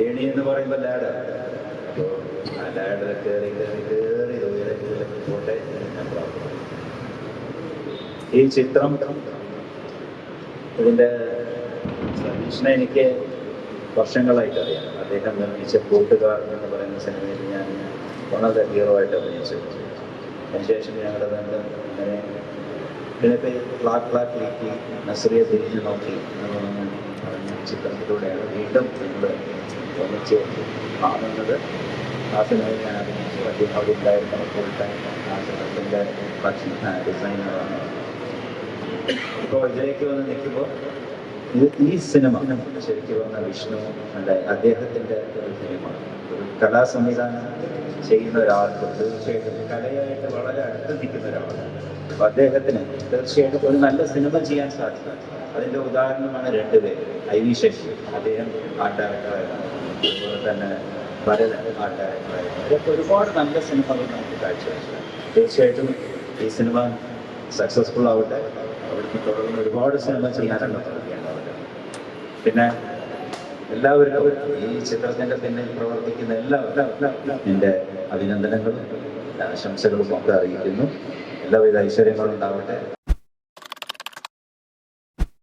ഏണി എന്ന് പറയുമ്പോൾ ലാഡർ അപ്പോൾ ആ ലാഡർ കയറി കയറി കയറി ഉയരത്തിലേക്ക്. ഈ ചിത്രം ഇതിന്റെ സതീഷിനെ എനിക്ക് വർഷങ്ങളായിട്ട് അറിയാം. അദ്ദേഹം നിർമ്മിച്ച കൂട്ടുകാർ എന്ന് പറയുന്ന സിനിമയിൽ ഞാൻ വളരെ ഹീറോ ആയിട്ട് അഭിനയിച്ചു. അതിനുശേഷം ഞങ്ങളുടെ ബന്ധം അങ്ങനെ ഇപ്പം ക്ലാക്ക് ക്ലാക്ക് ലീക്കി നസ്രിയെ തിരിഞ്ഞു നോക്കി ചിത്രത്തിലൂടെയാണ് വീണ്ടും നമ്മൾ കാണുന്നത്. ആ സിനിമയിൽ ഞാൻ അഭിനയിച്ചു അദ്ദേഹം അവിടെ ഉണ്ടായിരുന്ന ഫുൾ ടൈം ചിത്രത്തിന്റെ ഭക്ഷണ ഡിസൈനറാണ് ഇപ്പോൾ ഇതിലേക്ക് വന്ന് നിൽക്കുമ്പോൾ ഇത് ഈ സിനിമ ശരിക്കും വന്ന വിഷ്ണു അല്ലെ അദ്ദേഹത്തിന്റെ ഒരു സിനിമ ഒരു കലാ സംവിധാനം ചെയ്യുന്ന ഒരാൾക്ക് തീർച്ചയായിട്ടും കലയായിട്ട് വളരെ അടുത്ത് നിൽക്കുന്ന ഒരാളാണ്. അപ്പോൾ അദ്ദേഹത്തിന് തീർച്ചയായിട്ടും ഒരു നല്ല സിനിമ ചെയ്യാൻ സാധിക്കും. അതിന്റെ ഉദാഹരണമാണ് രണ്ടുപേര്. I V Sasi. അദ്ദേഹം ആ ഡയറക്ടറായിരുന്നു അതുപോലെ തന്നെ ഡയറക്ടറായിരുന്നു ഇതൊക്കെ ഒരുപാട് നല്ല സിനിമകൾ നമുക്ക് കാഴ്ചവെച്ചു തീർച്ചയായിട്ടും ഈ സിനിമ സക്സസ്ഫുൾ ആവട്ടെ. അവിടുന്ന് തുടർന്ന് ഒരുപാട് സിനിമ ചെയ്യാനുള്ള പിന്നെ എല്ലാവർക്കും ഈ പിന്നിൽ പ്രവർത്തിക്കുന്ന എല്ലാവർക്കും എന്റെ അഭിനന്ദനങ്ങളും ആശംസകളും ഒക്കെ അറിയിക്കുന്നു. എല്ലാവിധ ഐശ്വര്യങ്ങളും ഉണ്ടാവട്ടെ.